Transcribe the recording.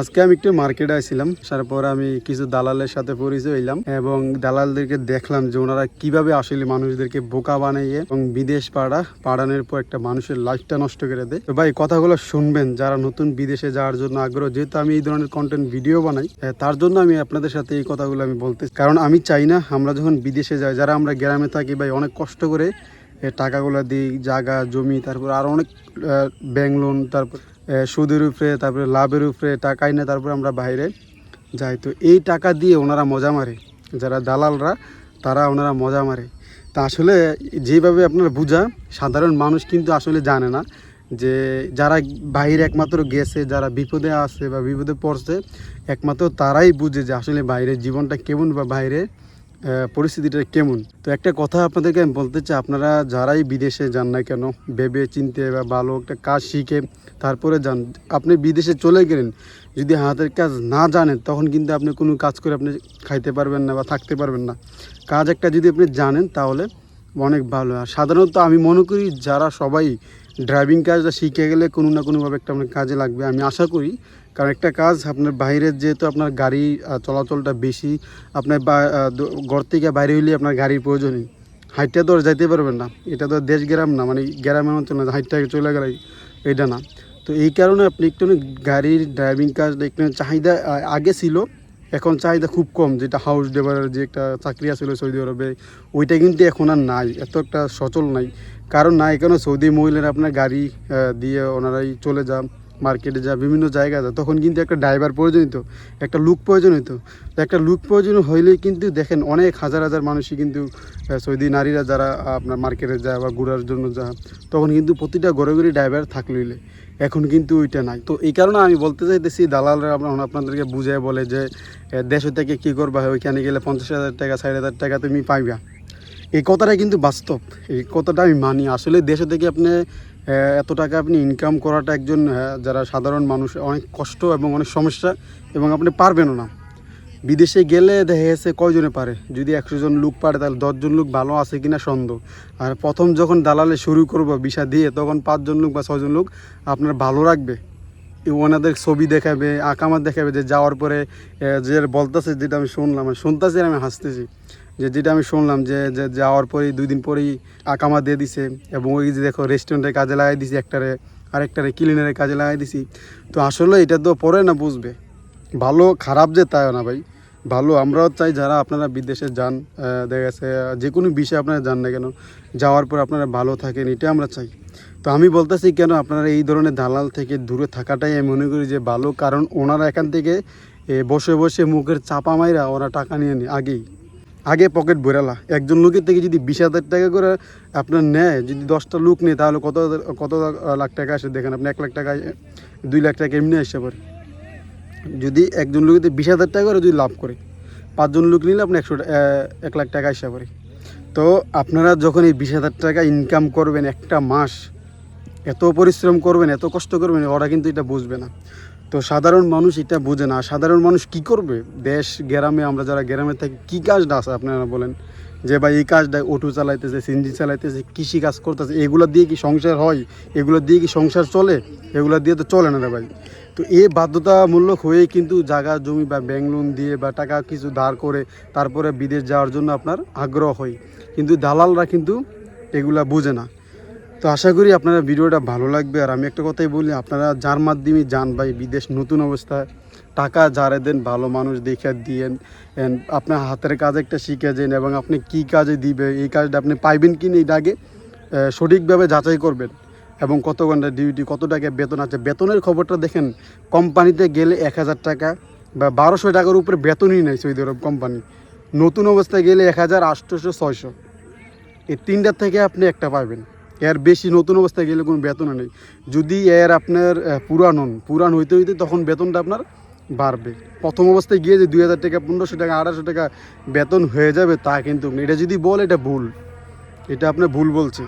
আজকে আমি একটু মার্কেটে আসছিলাম তারপর আমি কিছু দালালের সাথে পরিচয় হইলাম এবং দালালদেরকে দেখলাম যে ওনারা কীভাবে আসলে মানুষদেরকে বোকা বানাইয়ে এবং বিদেশ পাড়া, পাড়ানোর পর একটা মানুষের লাইফটা নষ্ট করে দেয়। তো ভাই, কথাগুলো শুনবেন, যারা নতুন বিদেশে যাওয়ার জন্য আগ্রহ, যেহেতু আমি এই ধরনের কন্টেন্ট ভিডিও বানাই তার জন্য আমি আপনাদের সাথে এই কথাগুলো আমি বলতে কারণ আমি চাই না আমরা যখন বিদেশে যাই, যারা আমরা গ্রামে থাকি ভাই, অনেক কষ্ট করে টাকাগুলো দিই, জায়গা, জমি, তারপর আরও অনেক ব্যাংক লোন তারপর সুদের উপরে, তারপরে লাভের উপরে, টাকা এনে তারপরে আমরা বাইরে যাই। তো এই টাকা দিয়ে ওনারা মজা মারে। যারা দালালরা, তারা ওনারা মজা মারে। তা আসলে যেভাবে আপনার বোঝা, সাধারণ মানুষ কিন্তু আসলে জানে না যে যারা বাইরে একমাত্র গেছে, যারা বিপদে আছে বা বিপদে পড়ছে, একমাত্র তারাই বুঝে যে আসলে বাইরের জীবনটা কেমন বা বাইরে পরিস্থিতিটা কেমন। তো একটা কথা আপনাদেরকে আমি বলতে চাই, আপনারা যারাই বিদেশে যান না কেন ভেবে চিনতে বা ভালো একটা কাজ শিখে তারপরে যান। আপনি বিদেশে চলে গেলেন, যদি হাতের কাজ না জানেন, তখন কিন্তু আপনি কোনো কাজ করে আপনি খাইতে পারবেন না বা থাকতে পারবেন না। কাজ একটা যদি আপনি জানেন, তাহলে অনেক ভালো। আর সাধারণত আমি মনে করি, যারা সবাই ড্রাইভিং কাজটা শিখে গেলে কোনো না কোনোভাবে একটা আপনার কাজে লাগবে। আমি আশা করি, কারণ একটা কাজ আপনার বাইরের যেহেতু আপনার গাড়ি চলাচলটা বেশি, আপনার ঘর থেকে বাইরে হইলে আপনার গাড়ির প্রয়োজনই হাইটটা তো আর যাইতে পারবেন না। এটা তো দেশ গ্রাম না মানে গ্রামের অঞ্চল না, হাইটটা চলে গেলে এটা না। তো এই কারণে আপনি একটু গাড়ির ড্রাইভিং কাজ একটু চাহিদা আগে ছিল, এখন চাহিদা খুব কম, যেটা হাউস ড্রাইভারের যে একটা চাকরি আছিল সৌদি আরবে, ওইটা কিন্তু এখন আর নাই, এত একটা সচল নাই। কারণ না এখানে সৌদি মহিলারা আপনার গাড়ি দিয়ে ওনারাই চলে যান। মার্কেটে যা বিভিন্ন জায়গায় যা তখন কিন্তু একটা ড্রাইভার প্রয়োজন হতো একটা লুক প্রয়োজন হতো তো একটা লুক প্রয়োজন হইলেই কিন্তু দেখেন অনেক হাজার হাজার মানুষই কিন্তু সৌদি নারীরা যারা আপনার মার্কেটে যায় বা ঘোরার জন্য যায়, তখন কিন্তু প্রতিটা ঘরে ঘরে ড্রাইভার থাকলইলে এখন কিন্তু ওইটা নাই। তো এই কারণে আমি বলতে চাইতেছি, দালালরা আপনার আপনাদেরকে বুঝায় বলে যে দেশ থেকে কী করবা, ওইখানে গেলে পঞ্চাশ হাজার টাকা, ষাট হাজার টাকা তুমি পাইবা। এই কথাটা কিন্তু বাস্তব। এই কথাটা আমি মানি। আসলে দেশে থেকে আপনি এত টাকা আপনি ইনকাম করাটা একজন যারা সাধারণ মানুষ, অনেক কষ্ট এবং অনেক সমস্যা এবং আপনি পারবেনও না। বিদেশে গেলে দেখা গেছে কয়জনে পারে? যদি একশো জন লোক পারে, তাহলে দশজন লোক ভালো আছে কিনা সন্দেহ। আর প্রথম যখন দালালে শুরু করব বিষা দিয়ে, তখন পাঁচজন লোক বা ছয়জন লোক আপনার ভালো রাখবে। ওনাদের ছবি দেখাবে, আকামাত দেখাবে যে যাওয়ার পরে যে বলতেছে যেটা আমি শুনলাম আমি শুনতেছি আমি হাসতেছি। যে যেটা আমি শুনলাম যে যাওয়ার পরেই, দুই দিন পরেই আকামা দিয়ে দিছে এবং ওই যে দেখো রেস্টুরেন্টে কাজে লাগাই দিছি, একটারে, আরেকটারে ক্লিনারে কাজে লাগাই দিছি। তো আসলে এটা তো পরে না বুঝবে। ভালো, খারাপ যে তাই না ভাই। ভালো, আমরাও চাই যারা আপনারা বিদেশে যান দেখা গেছে, যে কোনো বিষয়ে আপনারা যান না কেন, যাওয়ার পর আপনারা ভালো থাকেন এটা আমরা চাই। তো আমি বলতেছি কেন আপনারা এই ধরনের দালাল থেকে দূরে থাকাটাই আমি মনে করি যে ভালো, কারণ ওনারা এখান থেকে বসে বসে মুখের চাপা মাইরা ওরা টাকা নিয়ে নি আগেই। আগে পকেট ভরালা একজন লোকের থেকে যদি বিশ হাজার টাকা করে আপনার নেয়, যদি দশটা লোক নেয়, তাহলে কত কত লাখ টাকা আসে? দেখেন আপনি, এক লাখ টাকা, দুই লাখ টাকা এমনি আসতে পারে যদি একজন লোকেতে বিশ হাজার টাকা করে যদি লাভ করে, পাঁচজন লোক নিলে আপনি একশো এক লাখ টাকা আসতে পারে তো আপনারা যখন এই বিশ হাজার টাকা ইনকাম করবেন একটা মাস, এত পরিশ্রম করবেন, এত কষ্ট করবেন, ওরা কিন্তু এটা বুঝবে না। তো সাধারণ মানুষ এটা বোঝে না। সাধারণ মানুষ কি করবে? দেশ, গ্রামে, আমরা যারা গ্রামে থাকি, কী কাজটা আছে আপনারা বলেন? যে ভাই এই কাজটা অটো চালাইতেছে সিনজি চালাইতেছে, কৃষি কাজ করতেছে, এগুলো দিয়ে কি সংসার হয়? এগুলো দিয়ে কি সংসার চলে? এগুলো দিয়ে তো চলে না রে ভাই। তো এই বাধ্যতামূলক হয়ে কিন্তু জায়গা, জমি বা ব্যাংক লোন দিয়ে বা টাকা কিছু ধার করে তারপরে বিদেশ যাওয়ার জন্য আপনার আগ্রহ হয়। কিন্তু দালালরা কিন্তু এগুলা বোঝে না। তো আশা করি আপনারা ভিডিওটা ভালো লাগবে। আর আমি একটা কথাই বলি, আপনারা যার মাধ্যমে যান ভাই, বিদেশ নতুন অবস্থায়, টাকা যারে দেন, ভালো মানুষ দেখে দিয়েন, and আপনার হাতের কাজ একটা শিখে যান, এবং আপনি কি কাজে দিবে, এই কাজটা আপনি পাইবেন কি না আগে সঠিকভাবে যাচাই করবেন, এবং কত ঘণ্টা ডিউটি কত টাকা বেতন আছে। বেতনের খবরটা দেখেন, কোম্পানিতে গেলে এক হাজার টাকা বা বারোশো টাকার উপরে বেতনই নেই সৌদি আরব কোম্পানি। নতুন অবস্থায় গেলে এক হাজার আটশোশো ছয়শো। এই তিনটার থেকে আপনি একটা পাবেন। এর বেশি নতুন অবস্থায় গেলে কোনো বেতন নেই। যদি এর আপনার পুরান হন, পুরান হইতে হইতে তখন বেতনটা আপনার বাড়বে। প্রথম অবস্থায় গিয়ে যে দুই হাজার টাকা, পনেরোশো টাকা, আড়াইশো টাকা বেতন হয়ে যাবে তা কিন্তু এটা যদি বল, এটা ভুল। এটা আপনার ভুল বলছে